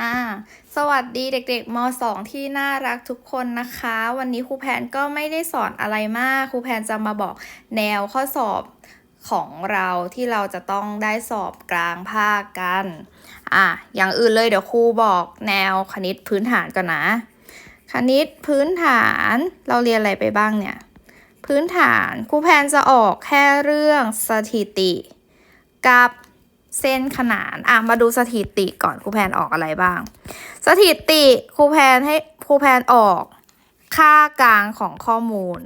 อ่า สวัสดีเด็กๆม .2 ที่น่ารักทุกคนนะคะ วันนี้ครูแพนก็ไม่ได้สอนอะไรมาก ครูแพนจะมาบอกแนวข้อสอบของเราที่เราจะต้องได้สอบกลางภาคกัน อะ อย่างอื่นเลยเดี๋ยวครูบอกแนวคณิตพื้นฐานก่อนนะ คณิตพื้นฐานเราเรียนอะไรไปบ้างเนี่ย พื้นฐานครูแพนจะออกแค่เรื่องสถิติ กับ เส้นขนานอะมาดูสถิติก่อนครูแพนออกอะไรบ้าง สถิติครูแพนให้ครูแพนออก ค่ากลางของข้อมูล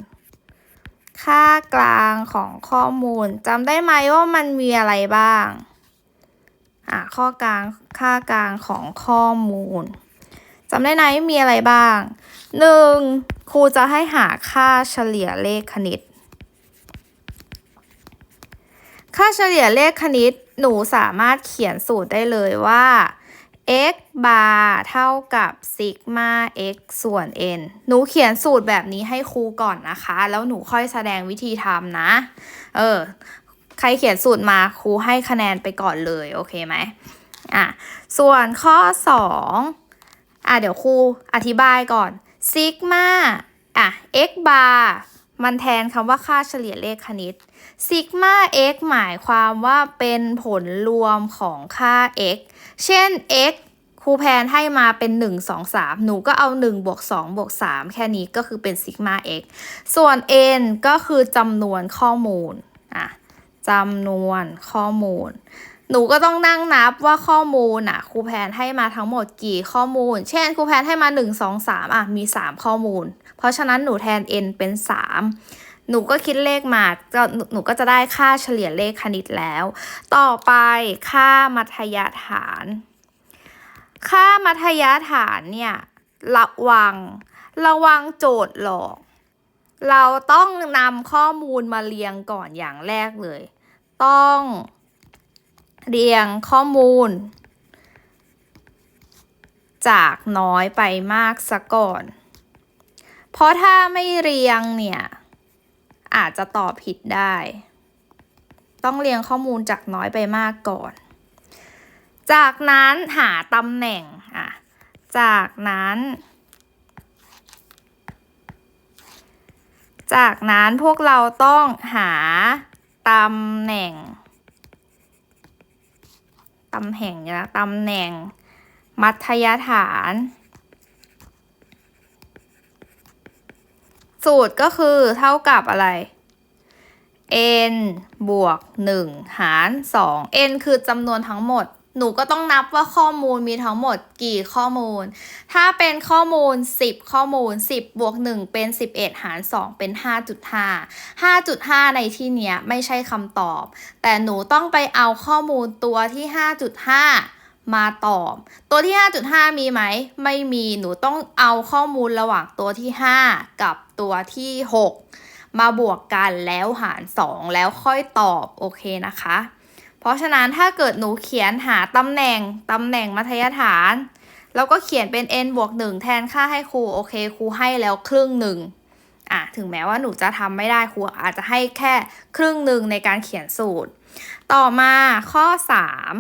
ค่ากลางของข้อมูลจำได้ไหมว่ามันมีอะไรบ้างอะข้อกลางค่ากลางของข้อมูลจำได้ไหมมีอะไรบ้างหนึ่งครูจะให้หาค่าเฉลี่ยเลขคณิต ค่าเฉลี่ยเลขคณิตหนูสามารถเขียนสูตรได้เลยว่า x bar เท่ากับซิกมา x ส่วน n หนูเขียนสูตรแบบนี้ให้ครูก่อนนะคะ แล้วหนูค่อยแสดงวิธีทำนะ เออ ใครเขียนสูตรมาครูให้คะแนนไปก่อนเลย โอเคไหมอะ ส่วนข้อ 2 อะ เดี๋ยวครูอธิบายก่อนซิกมาอะ x bar มันแทนคำว่าค่าเฉลี่ยเลขคณิตซิกมา x หมายความว่าเป็นผลรวมของค่า x เช่น x ครูแพนให้มาเป็น 1 2 3 หนูก็เอา1บวก2บวก3แค่นี้ก็คือเป็นซิกมา x ส่วน n ก็คือจำนวนข้อมูลอะจำนวนข้อมูล หนูก็ต้องนั่งนับว่าข้อมูลอะครูแพนให้มาทั้งหมดกี่ข้อมูล เช่นครูแพนให้มา 1 2 3อะมี 3 ข้อมูล เพราะฉะนั้นหนูแทน n เป็น 3 หนูก็คิดเลขมาก็หนูหนูก็จะได้ค่าเฉลี่ยเลขคณิตแล้ว ต่อไปค่ามัธยฐาน ค่ามัธยฐานเนี่ยระวัง ระวังโจทย์หลอก เราต้องนำข้อมูลมาเรียงก่อนอย่างแรกเลย ต้อง เรียงข้อมูล จากน้อยไปมากซะก่อน เพราะถ้าไม่เรียงเนี่ย อาจจะตอบผิดได้ ต้องเรียงข้อมูลจากน้อยไปมากก่อน จากนั้นหาตำแหน่งอะจากนั้น จากนั้นพวกเราต้องหาตำแหน่ง ตำแห่งนะตำแหน่ง มัธยฐาน สูตรก็คือเท่ากับอะไร n บวก 1 หาร 2 n คือจำนวนทั้งหมด หนูก็ต้องนับว่าข้อมูลมีทั้งหมดกี่ข้อมูล ถ้าเป็นข้อมูล 10 ข้อมูล 10บวก1เป็น 11 หาร 2 เป็น 5.5 5.5 ในที่เนี้ยไม่ใช่คำตอบ แต่หนูต้องไปเอาข้อมูลตัวที่ 5.5 มาตอบ ตัวที่ 5.5 มีไหม ไม่มี หนูต้องเอาข้อมูลระหว่างตัวที่ 5 กับตัวที่ 6 มาบวกกันแล้วหาร 2 แล้วค่อยตอบ โอเคนะคะ เพราะฉะนั้นถ้าเกิดหนูเขียนหาตำแหน่งตำแหน่งมัธยฐาน แล้วก็เขียนเป็น n บวก1แทนค่าให้ครูโอเคครูให้แล้วครึ่งหนึ่งอะถึงแม้ว่าหนูจะทำไม่ได้ครูอาจจะให้แค่ครึ่งหนึ่งในการเขียนสูตร ต่อมาข้อ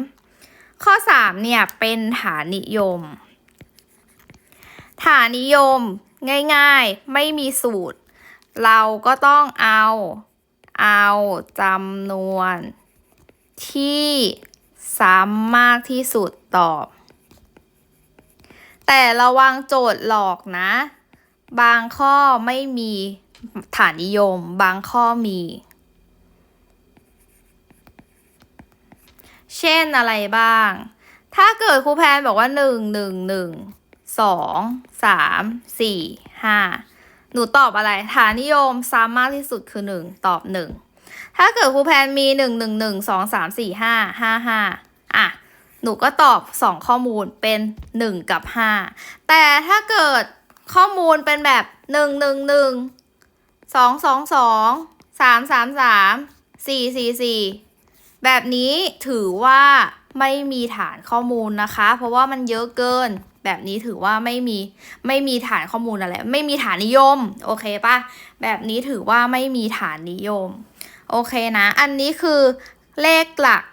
3 ข้อ 3 เนี่ยเป็นฐานนิยม ฐานนิยมง่ายๆไม่มีสูตร เราก็ต้องเอา เอาจำนวน ที่ซ้ำมากที่สุดตอบ แต่ระวังโจทย์หลอกนะ บางข้อไม่มีฐานนิยม บางข้อมี เช่นอะไรบ้าง ถ้าเกิดครูแพนบอกว่าหนึ่งหนึ่งหนึ่งสองสามสี่ห้าหนูตอบอะไร ฐานนิยมซ้ำมากที่สุดคือหนึ่งตอบหนึ่ง ถ้าเกิดครูแพนมีหนึ่งหนึ่งหนึ่งสองสามสี่ห้าห้าห้าอะหนูก็ตอบสองข้อมูลเป็นหนึ่งกับห้าแต่ถ้าเกิดข้อมูลเป็นแบบหนึ่งหนึ่งหนึ่งสองสองสองสามสามสามสี่สี่สี่แบบนี้ถือว่าไม่มีฐานข้อมูลนะคะ เพราะว่ามันเยอะเกิน แบบนี้ถือว่าไม่มีไม่มีฐานข้อมูลอะไร ไม่มีฐานนิยม โอเคปะแบบนี้ถือว่าไม่มีฐานนิยม โอเคนะ อันนี้คือเลขหลัก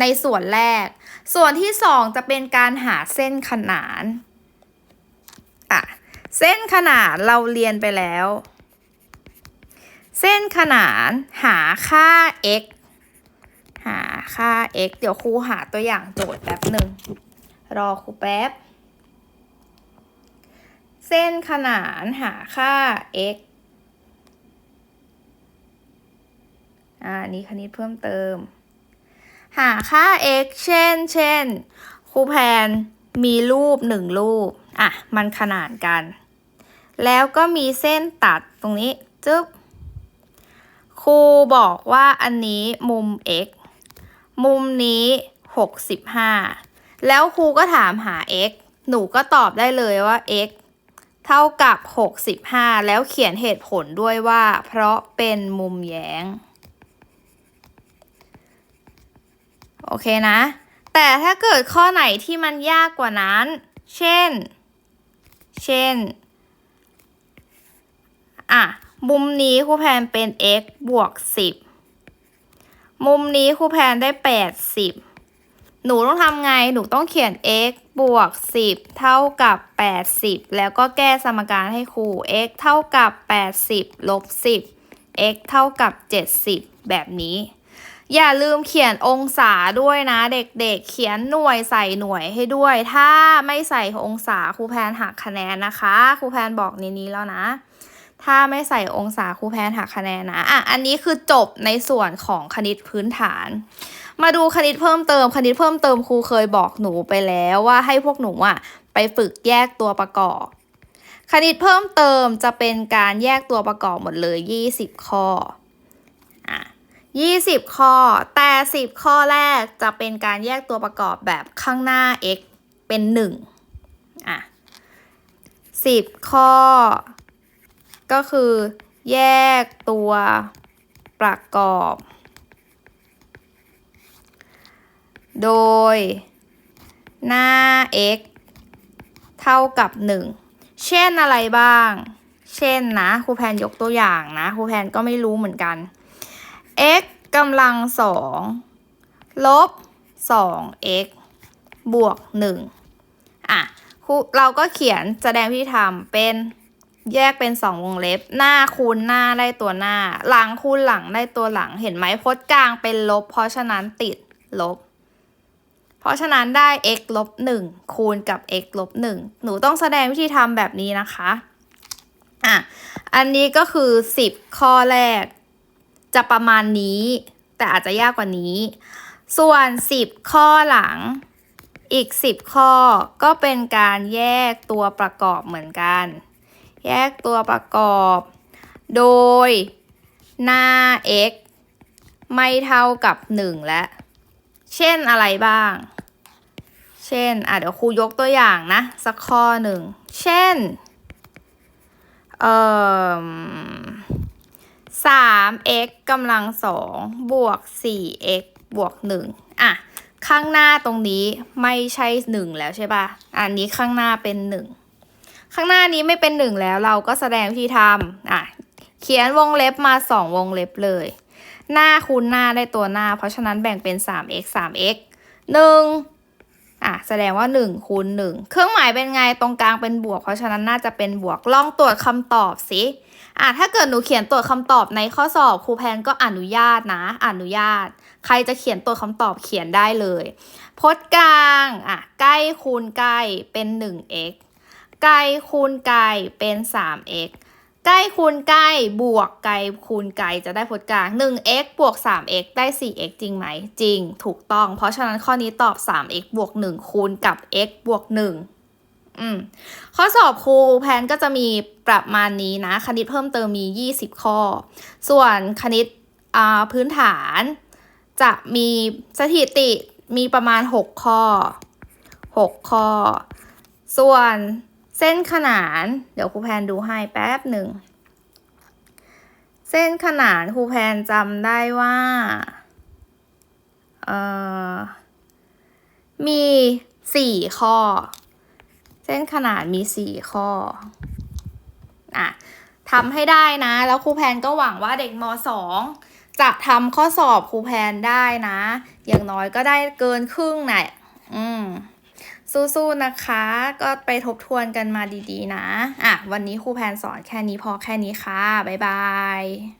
ในส่วนแรก ส่วนที่สองจะเป็นการหาเส้นขนานอะเส้นขนานเราเรียนไปแล้ว เส้นขนานหาค่า x หาค่า x เดี๋ยวครูหาตัวอย่างโจทย์แป๊บหนึ่ง รอครูแป๊บ เส้นขนานหาค่า x อ่านี่คณิตเพิ่มเติม หาค่า x เช่น เช่น ครูแพนมีรูปหนึ่งรูป อะ มันขนานกัน แล้วก็มีเส้นตัดตรงนี้ จึ๊บ ครูบอกว่าอันนี้มุม x มุมนี้ 65 แล้วครูก็ถามหา x หนูก็ตอบได้เลยว่า x เท่ากับ 65 แล้วเขียนเหตุผลด้วยว่า เพราะเป็นมุมแย้ง โอเคนะ แต่ถ้าเกิดข้อไหนที่มันยากกว่านั้น เช่น เช่น อะ มุมนี้ครูแพนเป็น x บวก 10 มุมนี้ครูแพนได้ 80 หนูต้องทำไง หนูต้องเขียน x บวก 10 เท่ากับ 80 แล้วก็แก้สมการให้ครู x เท่ากับ 80 ลบ 10 x เท่ากับ 70 แบบนี้ อย่าลืมเขียนองศาด้วยนะ เด็กๆ เขียนหน่วยใส่หน่วยให้ด้วย ถ้าไม่ใส่องศาครูแพนหักคะแนนนะคะครูแพนบอกในนี้แล้วนะ ถ้าไม่ใส่องศาครูแพนหักคะแนนนะอะอันนี้คือจบในส่วนของคณิตพื้นฐาน มาดูคณิตเพิ่มเติมคณิตเพิ่มเติมครูเคยบอกหนูไปแล้วว่าให้พวกหนูอะไปฝึกแยกตัวประกอบ คณิตเพิ่มเติมจะเป็นการแยกตัวประกอบหมดเลย 20 ข้อ 20 ข้อ แต่ 10 ข้อแรกจะเป็นการแยกตัวประกอบแบบข้างหน้า x เป็น 1 อะ 10 ข้อ ก็คือ แยกตัวประกอบ โดย หน้า x เท่ากับ 1 เช่นอะไรบ้าง เช่นนะครูแพนยกตัวอย่างนะครูแพนก็ไม่รู้เหมือนกัน x กำลังสองลบสอง x บวกหนึ่งอะครูเราก็เขียนแสดงที่ทำเป็นแยกเป็นสองวงเล็บ หน้าคูณหน้าได้ตัวหน้า หลังคูณหลังได้ตัวหลังเห็นไหมพจน์กลางเป็นลบ เพราะฉะนั้นติดลบ เพราะฉะนั้นได้ x ลบหนึ่งคูณกับ x ลบหนึ่งหนูต้องแสดงวิธีทำแบบนี้นะคะอะอันนี้ก็คือ 10 ข้อแรก จะประมาณนี้ แต่อาจจะยากกว่านี้ ส่วน 10 ข้อหลังอีก 10 ข้อก็เป็นการแยกตัวประกอบเหมือนกัน แยกตัวประกอบ โดยหน้า x ไม่เท่ากับ 1 และ เช่นอะไรบ้าง เช่น อะเดี๋ยวครูยกตัวอย่างนะ สักข้อหนึ่ง เช่น เอ่อ 3x กำลังสองบวก 4x บวก1อะ ข้างหน้าตรงนี้ไม่ใช่1แล้วใช่ปะอันนี้ข้างหน้าเป็น1ข้างหน้านี้ไม่เป็น1แล้วเราก็แสดงวิธีทำอะ เขียนวงเล็บมา2วงเล็บเลย หน้าคูณหน้าได้ตัวหน้า เพราะฉะนั้นแบ่งเป็น 3x 3x 1อะ แสดงว่า 1คูณ1เครื่องหมายเป็นไง ตรงกลางเป็นบวก เพราะฉะนั้นน่าจะเป็นบวก ลองตรวจคำตอบสิ อะถ้าเกิดหนูเขียนตรวจคำตอบในข้อสอบครูแพนก็อนุญาตนะ อนุญาต ใครจะเขียนตรวจคำตอบเขียนได้เลย พจน์กลางอะใกล้คูณใกล้เป็น 1x ใกลคูณไกลเป็น 3x ใกล้คูณใกล้บวกไกลคูณไกลจะได้พจน์กลาง 1x บวก 3x ได้ 4x จริงไหม จริง ถูกต้อง เพราะฉะนั้นข้อนี้ตอบ 3x บวก 1 คูณกับ x บวก 1 อืมข้อสอบครูแพนก็จะมีประมาณนี้นะ คณิตเพิ่มเติมมี 20 ข้อ ส่วนคณิตพื้นฐาน จะมีสถิติมีประมาณ 6 ข้อ 6 ข้อ ส่วนเส้นขนาน เดี๋ยวครูแพนดูให้แป๊บหนึ่ง เส้นขนานครูแพนจำได้ว่าเออมีสี่ข้อ เส้นขนานมีสี่ข้ออะทำให้ได้นะ แล้วครูแพนก็หวังว่าเด็กมสองจะทำข้อสอบครูแพนได้นะ อย่างน้อยก็ได้เกินครึ่งหน่ะอืมสู้ๆนะคะ ก็ไปทบทวนกันมาดีๆนะ อะ วันนี้ครูแพนสอนแค่นี้พอแค่นี้ค่ะ บ๊ายบาย